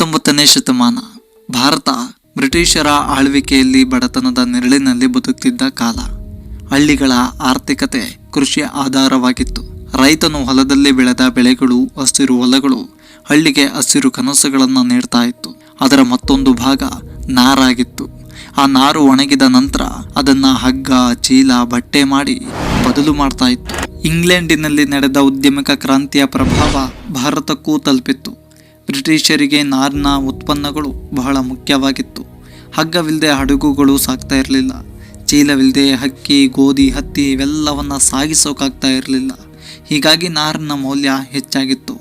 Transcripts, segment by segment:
ಹತ್ತೊಂಬತ್ತನೇ ಶತಮಾನ. ಭಾರತ ಬ್ರಿಟಿಷರ ಆಳ್ವಿಕೆಯಲ್ಲಿ ಬಡತನದ ನೆರಳಿನಲ್ಲಿ ಬದುಕ್ತಿದ್ದ ಕಾಲ. ಹಳ್ಳಿಗಳ ಆರ್ಥಿಕತೆ ಕೃಷಿಯ ಆಧಾರವಾಗಿತ್ತು. ರೈತನು ಹೊಲದಲ್ಲಿ ಬೆಳೆದ ಬೆಳೆಗಳು, ಹಸಿರು ಹೊಲಗಳು ಹಳ್ಳಿಗೆ ಹಸಿರು ಕನಸುಗಳನ್ನು ನೀಡ್ತಾ ಇತ್ತು. ಅದರ ಮತ್ತೊಂದು ಭಾಗ ನಾರಾಗಿತ್ತು. ಆ ನಾರು ಒಣಗಿದ ನಂತರ ಅದನ್ನ ಹಗ್ಗ, ಚೀಲ, ಬಟ್ಟೆ ಮಾಡಿ ಬದಲು ಮಾಡ್ತಾ ಇತ್ತು. ಇಂಗ್ಲೆಂಡಿನಲ್ಲಿ ನಡೆದ ಉದ್ಯಮಿಕ ಕ್ರಾಂತಿಯ ಪ್ರಭಾವ ಭಾರತಕ್ಕೂ ತಲುಪಿತ್ತು. ಬ್ರಿಟಿಷರಿಗೆ ನಾರಿನ ಉತ್ಪನ್ನಗಳು ಬಹಳ ಮುಖ್ಯವಾಗಿತ್ತು. ಹಗ್ಗವಿಲ್ಲದೆ ಹಡಗುಗಳು ಸಾಕ್ತಾ ಇರಲಿಲ್ಲ. ಚೀಲವಿಲ್ಲದೆ ಹಕ್ಕಿ, ಗೋಧಿ, ಹತ್ತಿ ಇವೆಲ್ಲವನ್ನು ಸಾಗಿಸೋಕ್ಕಾಗ್ತಾ ಇರಲಿಲ್ಲ. ಹೀಗಾಗಿ ನಾರಿನ ಮೌಲ್ಯ ಹೆಚ್ಚಾಗಿತ್ತು.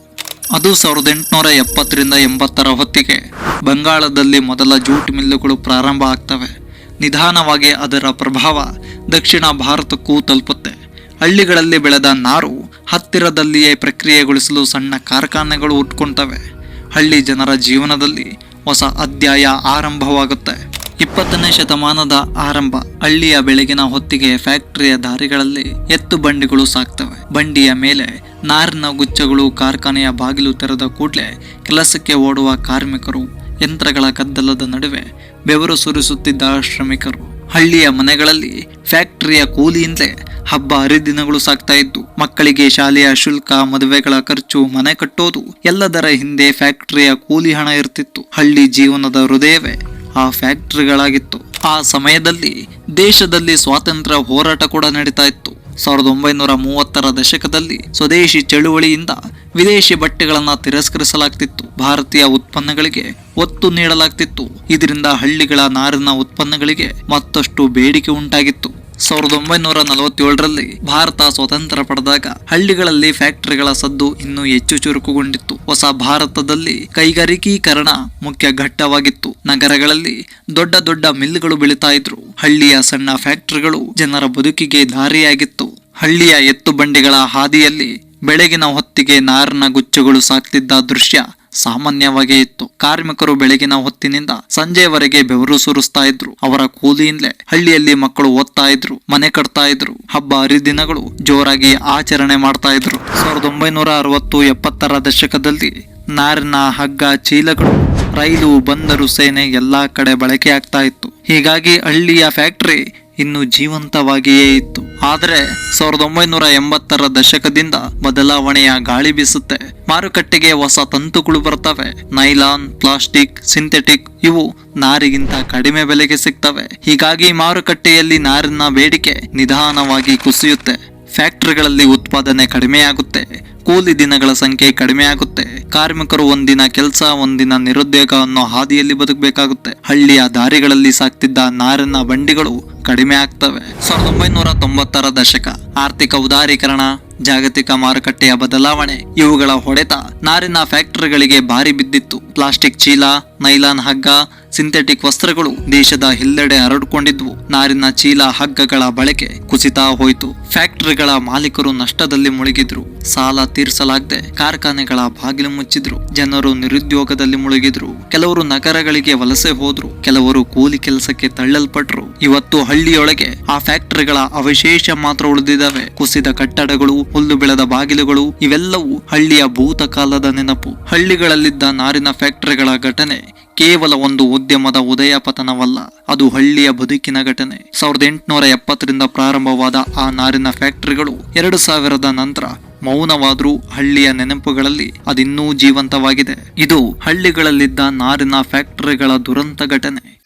ಅದು ಸಾವಿರದ ಎಂಟುನೂರ ಎಪ್ಪತ್ತರಿಂದ ಎಂಬತ್ತರ ಹೊತ್ತಿಗೆ ಬಂಗಾಳದಲ್ಲಿ ಮೊದಲ ಜೂಟ್ ಮಿಲ್ಲುಗಳು ಪ್ರಾರಂಭ ಆಗ್ತವೆ. ನಿಧಾನವಾಗಿ ಅದರ ಪ್ರಭಾವ ದಕ್ಷಿಣ ಭಾರತಕ್ಕೂ ತಲುಪುತ್ತೆ. ಹಳ್ಳಿಗಳಲ್ಲಿ ಬೆಳೆದ ನಾರು ಹತ್ತಿರದಲ್ಲಿಯೇ ಪ್ರಕ್ರಿಯೆಗೊಳಿಸಲು ಸಣ್ಣ ಕಾರ್ಖಾನೆಗಳು ಹುಟ್ಕೊಂತವೆ ಹಳ್ಳಿ ಜನರ ಜೀವನದಲ್ಲಿ ಹೊಸ ಅಧ್ಯಾಯ ಆರಂಭವಾಗುತ್ತೆ. ಇಪ್ಪತ್ತನೇ ಶತಮಾನದ ಆರಂಭ, ಹಳ್ಳಿಯ ಬೆಳಗಿನ ಹೊತ್ತಿಗೆ ಫ್ಯಾಕ್ಟರಿಯ ದಾರಿಗಳಲ್ಲಿ ಎತ್ತು ಬಂಡಿಗಳು ಸಾಕ್ತವೆ. ಬಂಡಿಯ ಮೇಲೆ ನಾರಿನ ಗುಚ್ಚಗಳು ಕಾರ್ಖಾನೆಯ ಬಾಗಿಲು ತೆರೆದ ಕೂಡಲೇ ಕೆಲಸಕ್ಕೆ ಓಡುವ ಕಾರ್ಮಿಕರು, ಯಂತ್ರಗಳ ಕದ್ದಲದ ನಡುವೆ ಬೆವರು ಸುರಿಸುತ್ತಿದ್ದ ಶ್ರಮಿಕರು. ಹಳ್ಳಿಯ ಮನೆಗಳಲ್ಲಿ ಫ್ಯಾಕ್ಟರಿಯ ಕೂಲಿಯಿಂದಲೇ ಹಬ್ಬ ಹರಿದಿನಗಳು ಸಾಕ್ತಾ ಇದ್ದು, ಮಕ್ಕಳಿಗೆ ಶಾಲೆಯ ಶುಲ್ಕ, ಮದುವೆಗಳ ಖರ್ಚು, ಮನೆ ಕಟ್ಟೋದು, ಎಲ್ಲದರ ಹಿಂದೆ ಫ್ಯಾಕ್ಟರಿಯ ಕೂಲಿ ಹಣ ಇರ್ತಿತ್ತು. ಹಳ್ಳಿ ಜೀವನದ ಹೃದಯವೇ ಆ ಫ್ಯಾಕ್ಟರಿಗಳಾಗಿತ್ತು. ಆ ಸಮಯದಲ್ಲಿ ದೇಶದಲ್ಲಿ ಸ್ವಾತಂತ್ರ್ಯ ಹೋರಾಟ ಕೂಡ ನಡೀತಾ ಇತ್ತು. ಸಾವಿರದ ಒಂಬೈನೂರ ಮೂವತ್ತರ ದಶಕದಲ್ಲಿ ಸ್ವದೇಶಿ ಚಳುವಳಿಯಿಂದ ವಿದೇಶಿ ಬಟ್ಟೆಗಳನ್ನು ತಿರಸ್ಕರಿಸಲಾಗ್ತಿತ್ತು. ಭಾರತೀಯ ಉತ್ಪನ್ನಗಳಿಗೆ ಒತ್ತು ನೀಡಲಾಗ್ತಿತ್ತು. ಇದರಿಂದ ಹಳ್ಳಿಗಳ ನಾರಿನ ಉತ್ಪನ್ನಗಳಿಗೆ ಮತ್ತಷ್ಟು ಬೇಡಿಕೆ ಉಂಟಾಗಿತ್ತು. ಸಾವಿರದ ಒಂಬೈನೂರ ನಲವತ್ತೇಳರಲ್ಲಿ ಭಾರತ ಸ್ವತಂತ್ರ ಪಡೆದಾಗ ಹಳ್ಳಿಗಳಲ್ಲಿ ಫ್ಯಾಕ್ಟರಿಗಳ ಸದ್ದು ಇನ್ನೂ ಹೆಚ್ಚು ಚುರುಕುಗೊಂಡಿತ್ತು. ಹೊಸ ಭಾರತದಲ್ಲಿ ಕೈಗಾರಿಕೀಕರಣ ಮುಖ್ಯ ಘಟ್ಟವಾಗಿತ್ತು. ನಗರಗಳಲ್ಲಿ ದೊಡ್ಡ ದೊಡ್ಡ ಮಿಲ್ಗಳು ಬೆಳೀತಾ ಇದ್ರು. ಹಳ್ಳಿಯ ಸಣ್ಣ ಫ್ಯಾಕ್ಟರಿಗಳು ಜನರ ಬದುಕಿಗೆ ದಾರಿಯಾಗಿತ್ತು. ಹಳ್ಳಿಯ ಎತ್ತು ಬಂಡಿಗಳ ಹಾದಿಯಲ್ಲಿ ಬೆಳಗಿನ ಹೊತ್ತಿಗೆ ನಾರಿನ ಗುಚ್ಚಗಳು ಸಾಕ್ತಿದ್ದ ದೃಶ್ಯ ಸಾಮಾನ್ಯವಾಗೇ ಇತ್ತು. ಕಾರ್ಮಿಕರು ಬೆಳಗಿನ ಹೊತ್ತಿನಿಂದ ಸಂಜೆವರೆಗೆ ಬೆವರು ಸುರಿಸ್ತಾ ಇದ್ರು. ಅವರ ಕೂಲಿಯಿಂದಲೇ ಹಳ್ಳಿಯಲ್ಲಿ ಮಕ್ಕಳು ಓದ್ತಾ ಇದ್ರು, ಮನೆ ಕಟ್ತಾ ಇದ್ರು. ಹಬ್ಬ ಹರಿದಿನಗಳು ಜೋರಾಗಿ ಆಚರಣೆ ಮಾಡ್ತಾ ಇದ್ರು. ಸಾವಿರದ ಒಂಬೈನೂರ ಅರವತ್ತು ಎಪ್ಪತ್ತರ ದಶಕದಲ್ಲಿ ನಾರಿನ ಹಗ್ಗ, ಚೀಲಗಳು, ರೈಲು, ಬಂದರು ಸೇನೆ ಎಲ್ಲಾ ಕಡೆ ಬಳಕೆ ಆಗ್ತಾ ಇತ್ತು. ಹೀಗಾಗಿ ಹಳ್ಳಿಯ ಫ್ಯಾಕ್ಟರಿ ಇನ್ನು ಜೀವಂತವಾಗಿಯೇ ಇತ್ತು. ಆದರೆ ಸಾವಿರದ ಒಂಬೈನೂರ ಎಂಬತ್ತರ ದಶಕದಿಂದ ಬದಲಾವಣೆಯ ಗಾಳಿ ಬೀಸುತ್ತೆ. ಮಾರುಕಟ್ಟೆಗೆ ಹೊಸ ತಂತುಗಳು ಬರ್ತವೆ. ನೈಲಾನ್, ಪ್ಲಾಸ್ಟಿಕ್, ಸಿಂಥೆಟಿಕ್ ಇವು ನಾರಿಗಿಂತ ಕಡಿಮೆ ಬೆಲೆಗೆ ಸಿಗ್ತವೆ. ಹೀಗಾಗಿ ಮಾರುಕಟ್ಟೆಯಲ್ಲಿ ನಾರಿನ ಬೇಡಿಕೆ ನಿಧಾನವಾಗಿ ಕುಸಿಯುತ್ತೆ. ಫ್ಯಾಕ್ಟರಿಗಳಲ್ಲಿ ಉತ್ಪಾದನೆ ಕಡಿಮೆಯಾಗುತ್ತೆ. ಕೂಲಿ ದಿನಗಳ ಸಂಖ್ಯೆ ಕಡಿಮೆಯಾಗುತ್ತೆ ಕಾರ್ಮಿಕರು ಒಂದಿನ ಕೆಲಸ, ಒಂದಿನ ನಿರುದ್ಯೋಗ ಅನ್ನೋ ಹಾದಿಯಲ್ಲಿ ಬದುಕಬೇಕಾಗುತ್ತೆ. ಹಳ್ಳಿಯ ದಾರಿಗಳಲ್ಲಿ ಸಾಕ್ತಿದ್ದ ನಾರಿನ ಬಂಡಿಗಳು ಕಡಿಮೆ ಆಗ್ತವೆ. ಸಾವಿರದ ಒಂಬೈನೂರ ತೊಂಬತ್ತರ ದಶಕ. ಆರ್ಥಿಕ ಉದಾರೀಕರಣ, ಜಾಗತಿಕ ಮಾರುಕಟ್ಟೆಯ ಬದಲಾವಣೆ, ಇವುಗಳ ಹೊಡೆತ ನಾರಿನ ಫ್ಯಾಕ್ಟರಿಗಳಿಗೆ ಭಾರಿ ಬಿದ್ದಿತ್ತು. ಪ್ಲಾಸ್ಟಿಕ್ ಚೀಲ, ನೈಲಾನ್ ಹಗ್ಗ ಸಿಂಥೆಟಿಕ್ ವಸ್ತ್ರಗಳು ದೇಶದ ಎಲ್ಲೆಡೆ ಹರಡಿಕೊಂಡಿದ್ವು. ನಾರಿನ ಚೀಲ ಹಗ್ಗಗಳ ಬಳಕೆ ಕುಸಿತಾ ಹೋಯಿತು. ಫ್ಯಾಕ್ಟರಿಗಳ ಮಾಲೀಕರು ನಷ್ಟದಲ್ಲಿ ಮುಳುಗಿದ್ರು. ಸಾಲ ತೀರಿಸಲಾಗದೆ ಕಾರ್ಖಾನೆಗಳ ಬಾಗಿಲು ಮುಚ್ಚಿದ್ರು. ಜನರು ನಿರುದ್ಯೋಗದಲ್ಲಿ ಮುಳುಗಿದ್ರು. ಕೆಲವರು ನಗರಗಳಿಗೆ ವಲಸೆ ಹೋದ್ರು. ಕೆಲವರು ಕೂಲಿ ಕೆಲಸಕ್ಕೆ ತಳ್ಳಲ್ಪಟ್ರು. ಇವತ್ತು ಹಳ್ಳಿಯೊಳಗೆ ಆ ಫ್ಯಾಕ್ಟರಿಗಳ ಅವಶೇಷ ಮಾತ್ರ ಉಳಿದಿದ್ದಾವೆ. ಕುಸಿದ ಕಟ್ಟಡಗಳು, ಹುಲ್ಲು ಬೆಳೆದ ಬಾಗಿಲುಗಳು, ಇವೆಲ್ಲವೂ ಹಳ್ಳಿಯ ಭೂತಕಾಲದ ನೆನಪು. ಹಳ್ಳಿಗಳಲ್ಲಿದ್ದ ನಾರಿನ ಫ್ಯಾಕ್ಟರಿಗಳ ಘಟನೆ ಕೇವಲ ಒಂದು ಉದ್ಯಮದ ಉದಯ ಪತನವಲ್ಲ ಅದು ಹಳ್ಳಿಯ ಬದುಕಿನ ಘಟನೆ. ಸಾವಿರದ ಎಂಟುನೂರ ಎಪ್ಪತ್ತರಿಂದ ಪ್ರಾರಂಭವಾದ ಆ ನಾರಿನ ಫ್ಯಾಕ್ಟರಿಗಳು ಎರಡು ಸಾವಿರದ ನಂತರ ಮೌನವಾದರೂ ಹಳ್ಳಿಯ ನೆನಪುಗಳಲ್ಲಿ ಅದಿನ್ನೂ ಜೀವಂತವಾಗಿದೆ. ಇದು ಹಳ್ಳಿಗಳಲ್ಲಿದ್ದ ನಾರಿನ ಫ್ಯಾಕ್ಟರಿಗಳ ದುರಂತ ಘಟನೆ.